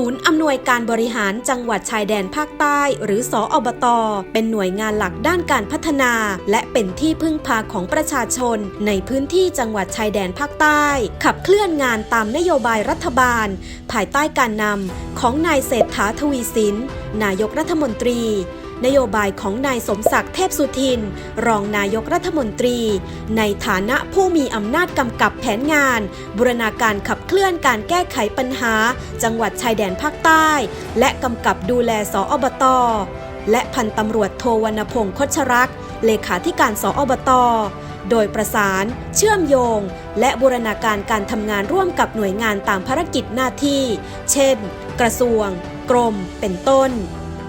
ศูนย์อำนวยการบริหารจังหวัดชายแดนภาคใต้ หรือสออบต เป็นหน่วยงานหลักด้านการพัฒนา และเป็นที่พึ่งพาของประชาชน ในพื้นที่จังหวัดชายแดนภาคใต้ ขับเคลื่อนงานตามนโยบายรัฐบาล ภายใต้การนำของนายเศรษฐาทวีสินนายกรัฐมนตรี นโยบายของนายสมศักดิ์เทพสุทิน รองนายกรัฐมนตรี ในฐานะผู้มีอำนาจกำกับแผนงาน บูรณาการขับเคลื่อนการแก้ไขปัญหา จังหวัดชายแดนภาคใต้ และกำกับดูแลสออบต และพันตำรวจโทวรรณพงศ์คชรักษ์เลขาธิการสออบตโดยประสาน เชื่อมโยง และบูรณาการการทำงานร่วมกับหน่วยงานตามภารกิจหน้าที่ เช่น กระทรวง กรม เป็นต้น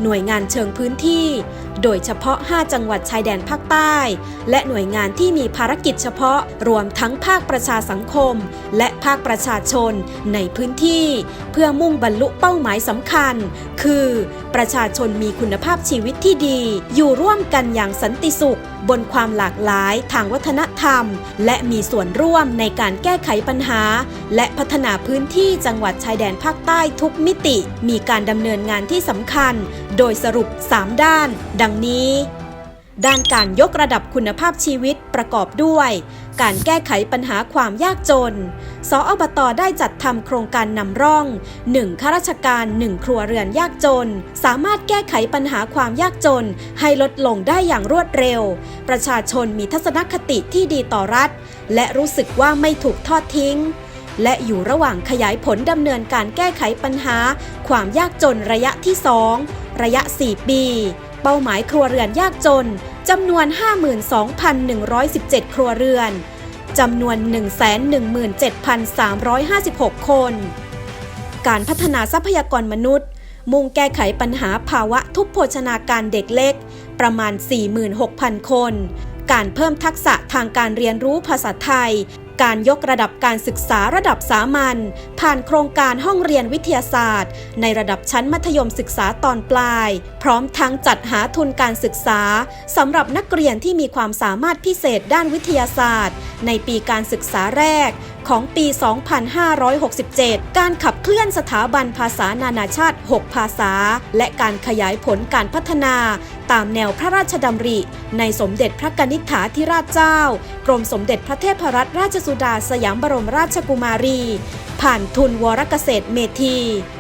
หน่วยงานเชิงพื้นที่ โดยเฉพาะ 5 จังหวัดชายแดนภาคใต้ และหน่วยงานที่มีภารกิจเฉพาะ รวมทั้งภาคประชาสังคม และภาคประชาชนในพื้นที่ เพื่อมุ่งบรรลุเป้าหมายสำคัญ คือ ประชาชนมีคุณภาพชีวิตที่ดี อยู่ร่วมกันอย่างสันติสุข บนความหลากหลายทางวัฒนธรรม และมีส่วนร่วมในการแก้ไขปัญหา และพัฒนาพื้นที่จังหวัดชายแดนภาคใต้ทุกมิติ มีการดำเนินงานที่สำคัญ โดยสรุป 3 ด้าน ดังนี้ ด้านการยกระดับคุณภาพชีวิตประกอบด้วย การแก้ไขปัญหาความยากจน สออบตได้จัดทำโครงการนำร่อง 1. ข้าราชการ 1 ครัวเรือนยากจน สามารถแก้ไขปัญหาความยากจน ให้ลดลงได้อย่างรวดเร็ว ประชาชนมีทัศนคติที่ดีต่อรัฐ และรู้สึกว่าไม่ถูกทอดทิ้งและอยู่ระหว่างขยายผลดำเนินการแก้ไขปัญหา ความยากจนระยะที่ 2 ระยะ 4 ปี เป้าหมายครัวเรือนยากจนจำนวน 52,117 ครัวเรือนจำนวน 117,356 คน การพัฒนาทรัพยากรมนุษย์ มุ่งแก้ไขปัญหาภาวะทุพโภชนาการเด็กเล็ก ประมาณ 46,000 คน การเพิ่มทักษะทางการเรียนรู้ภาษาไทย การยกระดับการศึกษาระดับสามัญผ่านโครงการห้องเรียนวิทยาศาสตร์ ในระดับชั้นมัธยมศึกษาตอนปลาย พร้อมทั้งจัดหาทุนการศึกษาสำหรับนักเรียนที่มีความสามารถพิเศษด้านวิทยาศาสตร์ ในปีการศึกษาแรก ของปี 2567 การขับเคลื่อนสถาบันภาษานานาชาติ 6 ภาษา และการขยายผลการพัฒนา ตามแนวพระราชดำริ ในสมเด็จพระกนิษฐาธิราชเจ้า กรมสมเด็จพระเทพรัตนราชสุดาสยามบรมราชกุมารี ผ่านทุนวรเกษตรเมธี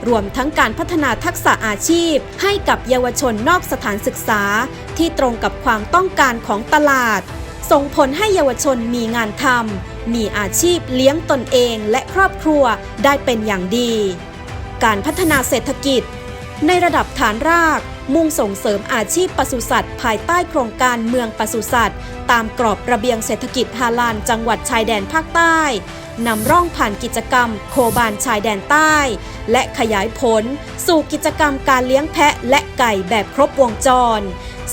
รวมทั้งการพัฒนาทักษะอาชีพ ให้กับเยาวชนนอกสถานศึกษา ที่ตรงกับความต้องการของตลาดส่งผลให้เยาวชนมีงานทำ มีอาชีพเลี้ยงตนเองและครอบครัวได้เป็นอย่างดี การพัฒนาเศรษฐกิจ ในระดับฐานราก มุ่งส่งเสริมอาชีพปศุสัตว์ภายใต้โครงการเมืองปศุสัตว์ ตามกรอบระเบียงเศรษฐกิจฮาลานจังหวัดชายแดนภาคใต้นำร่องผ่านกิจกรรมโคบานชายแดนใต้ และขยายผล สู่กิจกรรมการเลี้ยงแพะและไก่แบบครบวงจร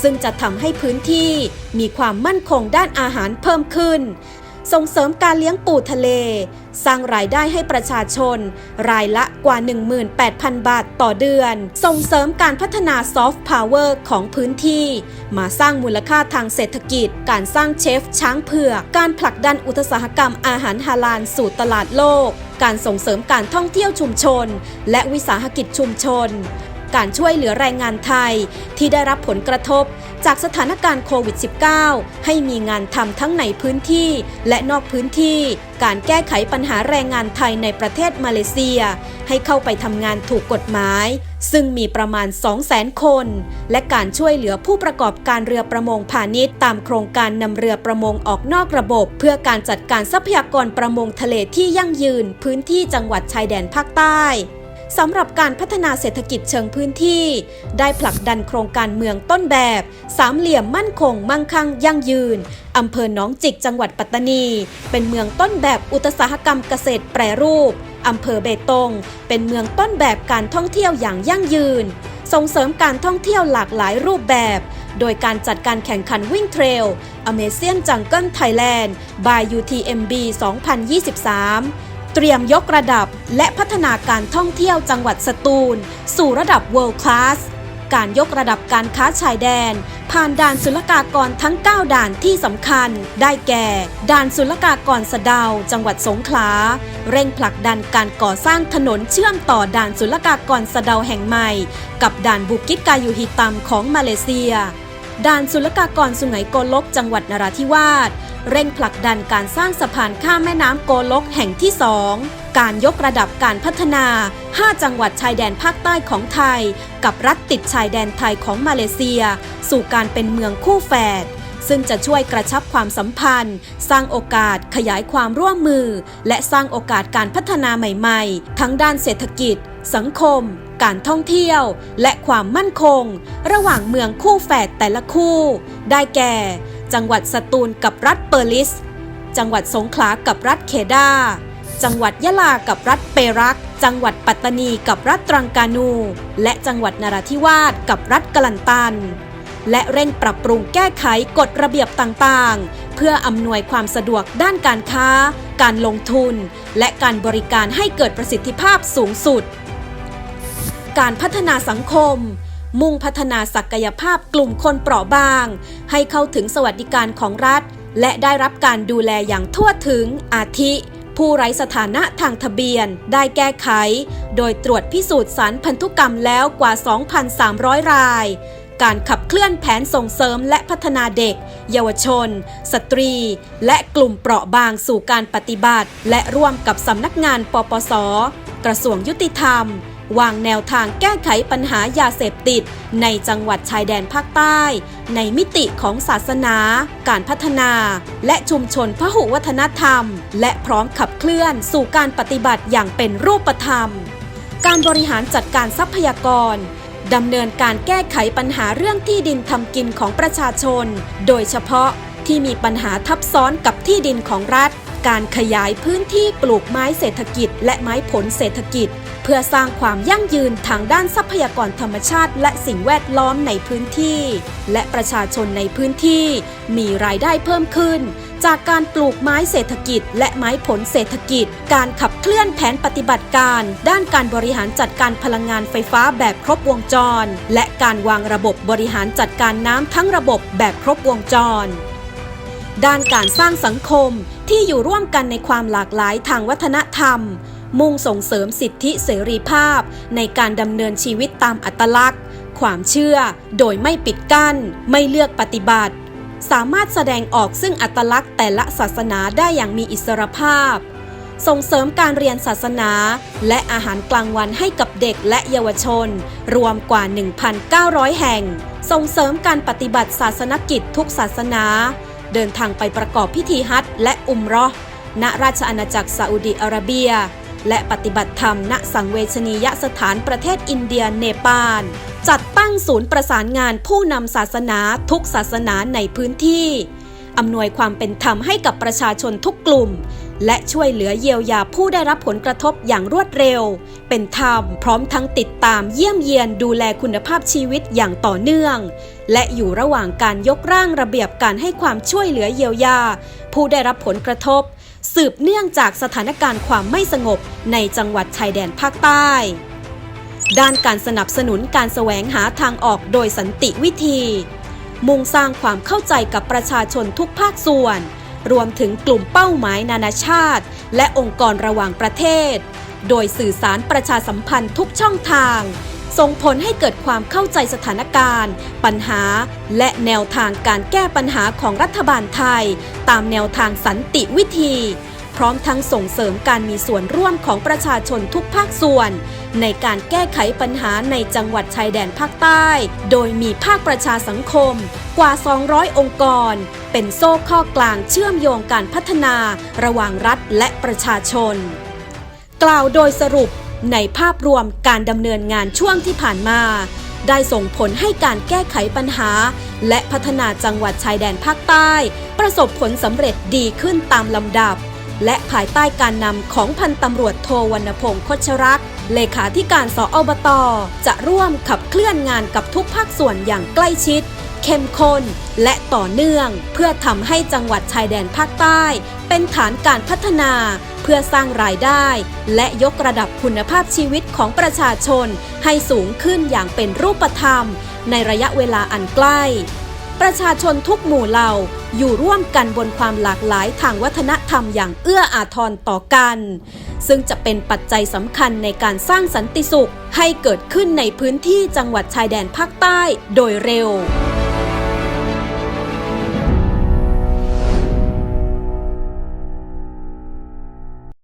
ซึ่งจะทำให้พื้นที่มีความมั่นคงด้านอาหารเพิ่มขึ้น ส่งเสริมการเลี้ยงปูทะเล สร้างรายได้ให้ประชาชน รายละกว่า 18,000 บาทต่อเดือน ส่งเสริมการพัฒนาซอฟต์พาวเวอร์ของพื้นที่ มาสร้างมูลค่าทางเศรษฐกิจ การสร้างเชฟช้างเผือก การผลักดันอุตสาหกรรมอาหารฮาลาลสู่ตลาดโลก การส่งเสริมการท่องเที่ยวชุมชน และวิสาหกิจชุมชน การช่วยเหลือแรงงานไทย ที่ได้รับผลกระทบจากสถานการณ์โควิด -19 ให้มีงานทำทั้งในพื้นที่และนอกพื้นที่ การแก้ไขปัญหาแรงงานไทยในประเทศมาเลเซีย ให้เข้าไปทำงานถูกกฎหมาย ซึ่งมีประมาณ 200,000 คน และการช่วยเหลือผู้ประกอบการเรือประมงพาณิชย์ตามโครงการนำเรือประมงออกนอกระบบ เพื่อการจัดการทรัพยากรประมงทะเลที่ยั่งยืนพื้นที่จังหวัดชายแดนภาคใต้ สำหรับการพัฒนาเศรษฐกิจเชิงพื้นที่ ได้ผลักดันโครงการเมืองต้นแบบ สามเหลี่ยมมั่นคง มั่งคั่งยั่งยืนอำเภอหนองจิกจังหวัดปัตตานี เป็นเมืองต้นแบบอุตสาหกรรมเกษตรแปรรูปอำเภอเบตง เป็นเมืองต้นแบบการท่องเที่ยวอย่างยั่งยืน ส่งเสริมการท่องเที่ยวหลากหลายรูปแบบ โดยการจัดการแข่งขันวิ่งเทรล Amazing Jungle Thailand by UTMB 2023 เตรียมยกระดับและพัฒนาการท่องเที่ยวจังหวัดสตูล สู่ระดับ World Class การยกระดับการค้าชายแดน ผ่านด่านศุลกากรทั้ง 9 ด่านที่สำคัญ ได้แก่ ด่านศุลกากรสะเดาจังหวัดสงขลา เร่งผลักดันการก่อสร้างถนนเชื่อมต่อด่านศุลกากรสะเดาแห่งใหม่ กับด่านบุกิจกายูฮิตัมของมาเลเซีย ด่านศุลกากรสุไหงโกลกจังหวัดนราธิวาส เร่งผลักดันการสร้างสะพานข้ามแม่น้ำโกลกแห่งที่2การยกระดับการพัฒนา 5 จังหวัดชายแดนภาคใต้ของไทย กับรัฐติดชายแดนไทยของมาเลเซีย สู่การเป็นเมืองคู่แฝดซึ่งจะช่วยกระชับความสัมพันธ์ สร้างโอกาสขยายความร่วมมือ และสร้างโอกาสการพัฒนาใหม่ๆ ทั้งด้านเศรษฐกิจ สังคม การท่องเที่ยว และความมั่นคง ระหว่างเมืองคู่แฝดแต่ละคู่ ได้แก่ จังหวัดสตูลกับรัฐเปอร์ลิส จังหวัดสงขลากับรัฐเคดา จังหวัดยะลากับรัฐเปรัก จังหวัดปัตตานีกับรัฐตรังกานู และจังหวัดนราธิวาสกับรัฐกลันตัน และเร่งปรับปรุงแก้ไขกฎระเบียบต่างๆ เพื่ออำนวยความสะดวกด้านการค้า การลงทุน และการบริการให้เกิดประสิทธิภาพสูงสุด การพัฒนาสังคม มุ่งพัฒนาศักยภาพกลุ่มคนเปราะบาง ให้เข้าถึงสวัสดิการของรัฐ และได้รับการดูแลอย่างทั่วถึงอาทิ ผู้ไร้สถานะทางทะเบียน ได้แก้ไข โดยตรวจพิสูจน์สารพันธุกรรมแล้วกว่า 2,300 รายการขับเคลื่อนแผนส่งเสริมและพัฒนาเด็ก เยาวชน สตรี และกลุ่มเปราะบางสู่การปฏิบัติ และร่วมกับสำนักงานปปส กระทรวงยุติธรรม วางแนวทางแก้ไขปัญหายาเสพติด ในจังหวัดชายแดนภาคใต้ ในมิติของศาสนา การพัฒนา และชุมชนพหุวัฒนธรรม และพร้อมขับเคลื่อนสู่การปฏิบัติอย่างเป็นรูปธรรม การบริหารจัดการทรัพยากรดำเนินการแก้ไขปัญหาเรื่องที่ดินทำกินของประชาชน โดยเฉพาะที่มีปัญหาทับซ้อนกับที่ดินของรัฐ การขยายพื้นที่ปลูกไม้เศรษฐกิจ และไม้ผลเศรษฐกิจ เพื่อสร้างความยั่งยืนทางด้านทรัพยากรธรรมชาติ และสิ่งแวดล้อมในพื้นที่ และประชาชนในพื้นที่ มีรายได้เพิ่มขึ้น จากการปลูกไม้เศรษฐกิจ และไม้ผลเศรษฐกิจ การขับเคลื่อนแผนปฏิบัติการ ด้านการบริหารจัดการพลังงานไฟฟ้าแบบครบวงจร และการวางระบบบริหารจัดการน้ำทั้งระบบแบบครบวงจรด้านการสร้างสังคม ที่อยู่ร่วมกันในความหลากหลายทางวัฒนธรรม มุ่งส่งเสริมสิทธิเสรีภาพ ในการดำเนินชีวิตตามอัตลักษณ์ ความเชื่อ โดยไม่ปิดกั้น ไม่เลือกปฏิบัติ สามารถแสดงออกซึ่งอัตลักษณ์แต่ละศาสนาได้อย่างมีอิสรภาพ ส่งเสริมการเรียนศาสนา และอาหารกลางวันให้กับเด็กและเยาวชน รวมกว่า 1,900 แห่ง ส่งเสริมการปฏิบัติศาสนกิจทุกศาสนา เดินทางไปประกอบพิธีฮัจญ์และอุมรอณราชอาณาจักรซาอุดิอาระเบีย และปฏิบัติธรรมณสังเวชนียสถานประเทศอินเดียเนปาล จัดตั้งศูนย์ประสานงานผู้นำศาสนาทุกศาสนาในพื้นที่อำนวยความเป็นธรรมให้กับประชาชนทุกกลุ่ม และช่วยเหลือเยียวยาผู้ได้รับผลกระทบอย่างรวดเร็ว เป็นธรรมพร้อมทั้งติดตามเยี่ยมเยียนดูแลคุณภาพชีวิตอย่างต่อเนื่อง และอยู่ระหว่างการยกร่างระเบียบการให้ความช่วยเหลือเยียวยา ผู้ได้รับผลกระทบ สืบเนื่องจากสถานการณ์ความไม่สงบในจังหวัดชายแดนภาคใต้ด้านการสนับสนุนการแสวงหาทางออกโดยสันติวิธี มุ่งสร้างความเข้าใจกับประชาชนทุกภาคส่วน รวมถึงกลุ่มเป้าหมายนานาชาติ และองค์กรระหว่างประเทศ โดยสื่อสารประชาสัมพันธ์ทุกช่องทาง ส่งผลให้เกิดความเข้าใจสถานการณ์ ปัญหา และแนวทางการแก้ปัญหาของรัฐบาลไทย ตามแนวทางสันติวิธี พร้อมทั้งส่งเสริมการมีส่วนร่วมของประชาชนทุกภาคส่วน ในการแก้ไขปัญหาในจังหวัดชายแดนภาคใต้ โดยมีภาคประชาสังคม กว่า 200 องค์กร เป็นโซ่ข้อกลางเชื่อมโยงการพัฒนาระหว่างรัฐและประชาชน กล่าวโดยสรุปในภาพรวมการดำเนินงานช่วงที่ผ่านมา ได้ส่งผลให้การแก้ไขปัญหา และพัฒนาจังหวัดชายแดนภาคใต้ ประสบผลสำเร็จดีขึ้นตามลำดับ และภายใต้การนำของพันตำรวจโทวรรณพงศ์คชรักษ์เลขาธิการสอบต จะร่วมขับเคลื่อนงานกับทุกภาคส่วนอย่างใกล้ชิด เข้มข้นและต่อเนื่อง เพื่อทำให้จังหวัดชายแดนภาคใต้ เป็นฐานการพัฒนา เพื่อสร้างรายได้ และยกระดับคุณภาพชีวิตของประชาชน ให้สูงขึ้นอย่างเป็นรูปธรรม ในระยะเวลาอันใกล้ ประชาชนทุกหมู่เหล่าอยู่ร่วมกันบนความหลากหลายทางวัฒนธรรมอย่างเอื้ออาทรต่อกัน ซึ่งจะเป็นปัจจัยสำคัญในการสร้างสันติสุขให้เกิดขึ้นในพื้นที่จังหวัดชายแดนภาคใต้โดยเร็ว